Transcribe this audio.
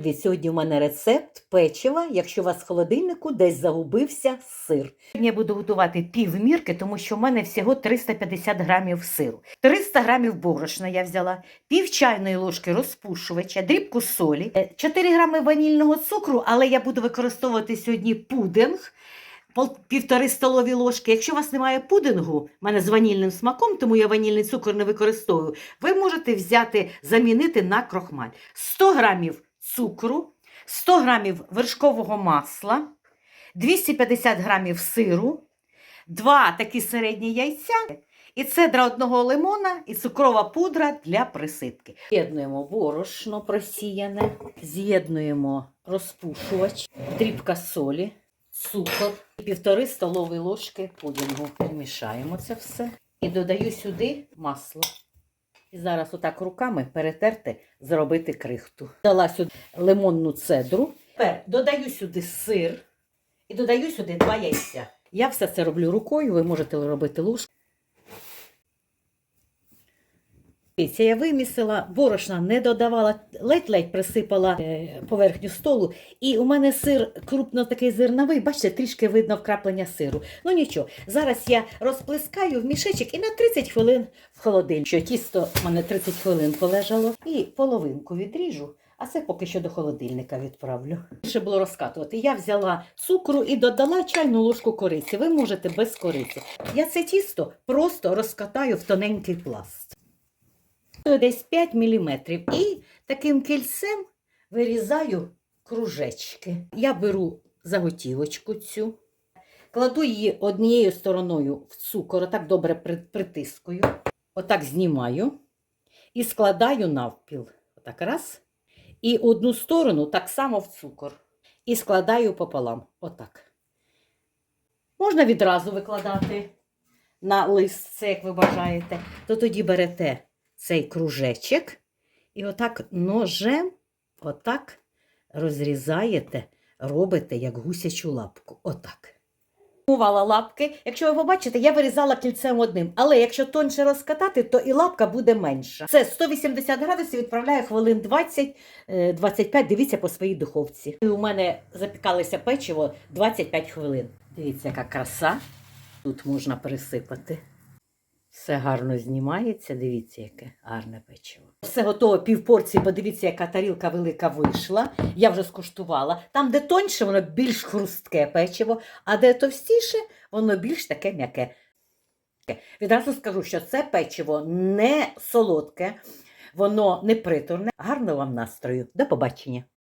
Від сьогодні у мене рецепт печива, якщо у вас в холодильнику десь загубився сир. Я буду готувати пів мірки, тому що в мене всього 350 грамів сиру. 300 грамів борошна я взяла, пів чайної ложки розпушувача, дрібку солі, е, 4 грами ванільного цукру, але я буду використовувати сьогодні пудинг. Півтори столові ложки. Якщо у вас немає пудингу, в мене з ванільним смаком, тому я ванільний цукор не використовую, ви можете взяти, замінити на крохмаль. 100 грамів цукру, 100 грамів вершкового масла, 250 грамів сиру, два такі середні яйця, і цедра одного лимона, і цукрова пудра для присипки. З'єднуємо борошно просіяне, з'єднуємо розпушувач, дрібка солі, цукор, півтори столові ложки пудінгу. Перемішаємо це все і додаю сюди масло. І зараз отак руками перетерти, зробити крихту. Дала сюди лимонну цедру. Тепер додаю сюди сир і додаю сюди два яйця. Я все це роблю рукою, ви можете робити ложкою. Дивіться, Я вимісила, борошна не додавала, ледь-ледь присипала е, поверхню столу. І у мене сир крупно такий зерновий, бачите, трішки видно вкраплення сиру. Ну нічого, зараз я розплескаю в мішечок і на 30 хвилин в холодильник. Що тісто в мене 30 хвилин полежало. І половинку відріжу, а це поки що до холодильника відправлю. Ще було розкатувати. Я взяла цукру і додала чайну ложку кориці. Ви можете без кориці. Я це тісто просто розкатаю в тоненький пласт. Десь 5 мм. І таким кільцем вирізаю кружечки. Я беру заготівочку цю, кладу її однією стороною в цукор, отак добре притискую, отак знімаю і складаю навпіл. Отак раз. І одну сторону так само в цукор. І складаю пополам. Отак. Можна відразу викладати на лист, це як ви бажаєте. То тоді берете цей кружечок і отак ножем, отак розрізаєте, робите як гусячу лапку. Отак. Формувала лапки. Якщо ви побачите, я вирізала кільцем одним. Але якщо тонше розкатати, то і лапка буде менша. Це 180 градусів відправляю хвилин 20-25. Дивіться по своїй духовці. І у мене запікалося печиво 25 хвилин. Дивіться, яка краса. Тут можна пересипати. Все гарно знімається, дивіться, яке гарне печиво. Все готово, півпорції, подивіться, яка тарілка велика вийшла. Я вже скуштувала. Там, де тоньше, воно більш хрустке печиво, а де товстіше, воно більш таке м'яке. Відразу скажу, що це печиво не солодке, воно не приторне. Гарного вам настрою. До побачення!